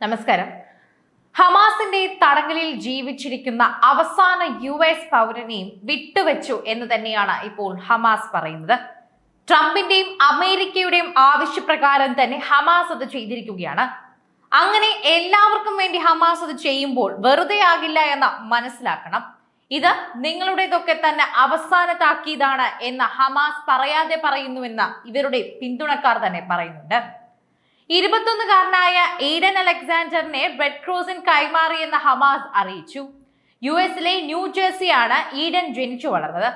നമസ്കാരം. ഹമാസിന്റെ തടങ്കലിൽ ജീവിച്ചിരിക്കുന്ന അവസാന യു എസ് പൗരനെയും വിട്ടുവെച്ചു എന്ന് തന്നെയാണ് ഇപ്പോൾ ഹമാസ് പറയുന്നത്. ട്രംപിന്റെയും അമേരിക്കയുടെയും ആവശ്യപ്രകാരം തന്നെ ഹമാസ് അത് ചെയ്തിരിക്കുകയാണ്. അങ്ങനെ എല്ലാവർക്കും വേണ്ടി ഹമാസ് അത് ചെയ്യുമ്പോൾ വെറുതെ ആകില്ല എന്ന് മനസ്സിലാക്കണം. ഇത് നിങ്ങളുടേതൊക്കെ തന്നെ അവസാന താക്കീതാണ് എന്ന് ഹമാസ് പറയാതെ പറയുന്നുവെന്ന് ഇവരുടെ പിന്തുണക്കാർ തന്നെ പറയുന്നുണ്ട്. ഇരുപത്തൊന്നുകാരനായ ഈഡൻ അലക്സാണ്ടറിനെ റെഡ് ക്രോസിൻ കൈമാറിയെന്ന് ഹമാസ് അറിയിച്ചു. യു എസിലെ ന്യൂ ജേഴ്സിയാണ് ഈഡൻ ജനിച്ചു വളർന്നത്.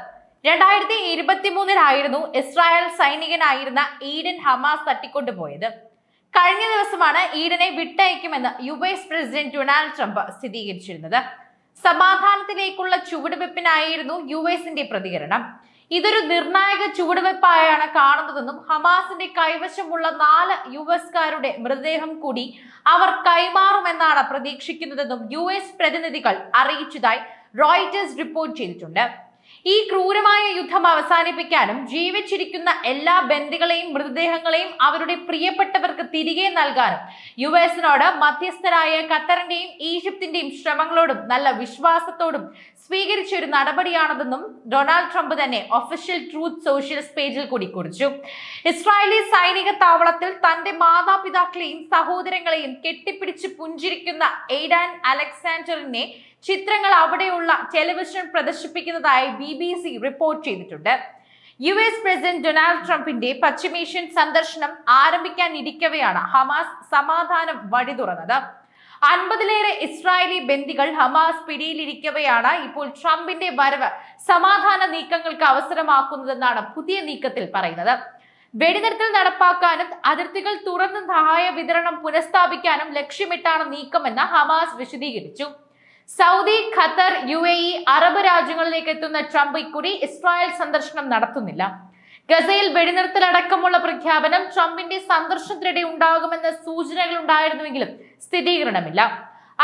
രണ്ടായിരത്തി ഇരുപത്തി മൂന്നിലായിരുന്നു ഇസ്രായേൽ സൈനികനായിരുന്ന ഈഡൻ ഹമാസ് തട്ടിക്കൊണ്ടുപോയത്. കഴിഞ്ഞ ദിവസമാണ് ഈഡനെ വിട്ടയക്കുമെന്ന് U S president Donald Trump സ്ഥിരീകരിച്ചിരുന്നത്. സമാധാനത്തിലേക്കുള്ള ചുവടുവെപ്പിനായിരുന്നു യു എസിന്റെ പ്രതികരണം. ഇതൊരു നിർണായക ചുവടുവെപ്പായാണ് കാണുന്നതെന്നും ഹമാസിന്റെ കൈവശമുള്ള നാല് യു എസ്കാരുടെ മൃതദേഹം കൂടി അവർ കൈമാറുമെന്നാണ് പ്രതീക്ഷിക്കുന്നതെന്നും യു എസ് പ്രതിനിധികൾ അറിയിച്ചതായി റോയിറ്റേഴ്സ് റിപ്പോർട്ട് ചെയ്തിട്ടുണ്ട്. ഈ ക്രൂരമായ യുദ്ധം അവസാനിപ്പിക്കാനും ജീവിച്ചിരിക്കുന്ന എല്ലാ ബന്ദികളെയും മൃതദേഹങ്ങളെയും അവരുടെ പ്രിയപ്പെട്ടവർക്ക് തിരികെ നൽകാനും യു എസിനോട് മധ്യസ്ഥരായ ഖത്തറിന്റെയും ഈജിപ്തിന്റെയും ശ്രമങ്ങളോടും നല്ല വിശ്വാസത്തോടും സ്വീകരിച്ച ഒരു നടപടിയാണതെന്നും ഡൊണാൾഡ് ട്രംപ് തന്നെ ഒഫീഷ്യൽ ട്രൂത്ത് സോഷ്യലിസ്റ്റ് പേജിൽ കൂടി കുറിച്ചു. ഇസ്രായേലി സൈനിക താവളത്തിൽ തന്റെ മാതാപിതാക്കളെയും സഹോദരങ്ങളെയും കെട്ടിപ്പിടിച്ച് പുഞ്ചിരിക്കുന്ന എയ്ഡാൻ അലക്സാണ്ടറിനെ ചിത്രങ്ങൾ അവിടെയുള്ള ടെലിവിഷൻ പ്രദർശിപ്പിക്കുന്നതായി ബി ബി സി റിപ്പോർട്ട് ചെയ്തിട്ടുണ്ട്. യു എസ് പ്രസിഡന്റ് ഡൊണാൾഡ് ട്രംപിന്റെ പശ്ചിമേഷ്യൻ സന്ദർശനം ആരംഭിക്കാനിരിക്കവെയാണ് ഹമാസ് സമാധാനം വഴി തുറന്നത്. അൻപതിലേറെ ഇസ്രായേലി ബന്ദികൾ ഹമാസ് പിടിയിലിരിക്കവെയാണ് ഇപ്പോൾ ട്രംപിന്റെ വരവ് സമാധാന നീക്കങ്ങൾക്ക് അവസരമാക്കുന്നതെന്നാണ് പുതിയ നീക്കത്തിൽ പറയുന്നത്. വെടിനിർത്തൽ നടപ്പാക്കാനും അതിർത്തികൾ തുറന്ന് സഹായ വിതരണം പുനഃസ്ഥാപിക്കാനും ലക്ഷ്യമിട്ടാണ് നീക്കമെന്ന് ഹമാസ് വിശദീകരിച്ചു. Saudi Qatar U A E Arab രാജ്യങ്ങളിലേക്ക് എത്തുന്ന ട്രംപ് ഇക്കുറി ഇസ്രായേൽ സന്ദർശനം നടത്തുന്നില്ല. ഗസയിൽ വെടിനിർത്തലടക്കമുള്ള പ്രഖ്യാപനം ട്രംപിന്റെ സന്ദർശനത്തിനിടെ ഉണ്ടാകുമെന്ന സൂചനകൾ ഉണ്ടായിരുന്നുവെങ്കിലും സ്ഥിരീകരണമില്ല.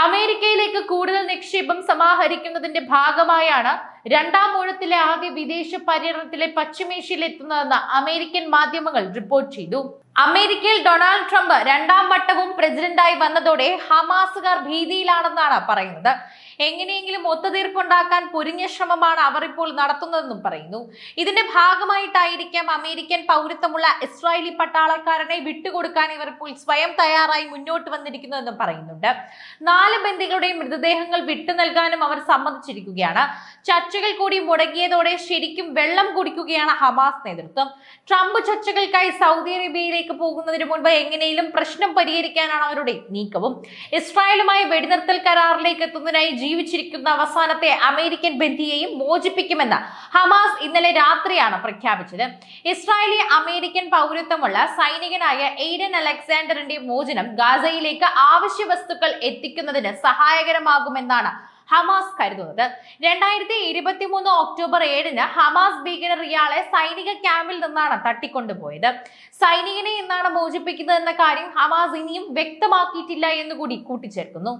അമേരിക്കയിലേക്ക് കൂടുതൽ നിക്ഷേപം സമാഹരിക്കുന്നതിന്റെ ഭാഗമായാണ് രണ്ടാം ഊഴത്തിലെ ആദ്യ വിദേശ പര്യടനത്തിലെ പശ്ചിമേഷ്യയിൽ എത്തുന്നതെന്ന് അമേരിക്കൻ മാധ്യമങ്ങൾ റിപ്പോർട്ട് ചെയ്തു. അമേരിക്കയിൽ ഡൊണാൾഡ് ട്രംപ് രണ്ടാം വട്ടവും പ്രസിഡന്റായി വന്നതോടെ ഹമാസുകാർ ഭീതിയിലാണെന്നാണ് പറയുന്നത്. എങ്ങനെയെങ്കിലും ഒത്തുതീർപ്പുണ്ടാക്കാൻ പൊരിഞ്ഞ ശ്രമമാണ് അവർ ഇപ്പോൾ നടത്തുന്നതെന്നും പറയുന്നു. ഇതിന്റെ ഭാഗമായിട്ടായിരിക്കാം അമേരിക്കൻ പൗരത്വമുള്ള ഇസ്രായേലി പട്ടാളക്കാരനെ വിട്ടുകൊടുക്കാൻ ഇവർ ഇപ്പോൾ സ്വയം തയ്യാറായി മുന്നോട്ട് വന്നിരിക്കുന്നതെന്നും പറയുന്നുണ്ട്. നാല് ബന്ദികളുടെ മൃതദേഹങ്ങൾ വിട്ടു നൽകാനും അവർ സമ്മതിച്ചിരിക്കുകയാണ്. ചർച്ചകൾ കൂടി മുടങ്ങിയതോടെ ശരിക്കും വെള്ളം കുടിക്കുകയാണ് ഹമാസ് നേതൃത്വം. ട്രംപ് ചർച്ചകൾക്കായി സൗദി അറേബ്യയിലേക്ക് പോകുന്നതിന് മുൻപ് എങ്ങനെയും പ്രശ്നം പരിഹരിക്കാനാണ് അവരുടെ നീക്കവും. ഇസ്രായേലുമായി വെടിനിർത്തൽ കരാറിലേക്ക് എത്തുന്നതിനായി ജീവിച്ചിരിക്കുന്ന അവസാനത്തെ അമേരിക്കൻ ബന്ധിയെയും മോചിപ്പിക്കുമെന്ന് ഹമാസ് ഇന്നലെ രാത്രിയാണ് പ്രഖ്യാപിച്ചത്. ഇസ്രായേലി അമേരിക്കൻ പൗരത്വമുള്ള സൈനികനായ എയ്ഡൻ അലക്സാണ്ടറിന്റെ മോചനം ഗാസയിലേക്ക് ആവശ്യ വസ്തുക്കൾ എത്തിക്കുന്നതിന് സഹായകരമാകുമെന്നാണ് ഹമാസ് കരുതുന്നത്. രണ്ടായിരത്തി ഇരുപത്തി മൂന്ന് ഒക്ടോബർ ഏഴിന് ഹമാസ് ഭീകരർ ഇയാളെ സൈനിക ക്യാമ്പിൽ നിന്നാണ് തട്ടിക്കൊണ്ടുപോയത്. സൈനികനെ എന്നാണ് മോചിപ്പിക്കുന്നത് എന്ന കാര്യം ഹമാസ് ഇനിയും വ്യക്തമാക്കിയിട്ടില്ല എന്നുകൂടി കൂട്ടിച്ചേർക്കുന്നു.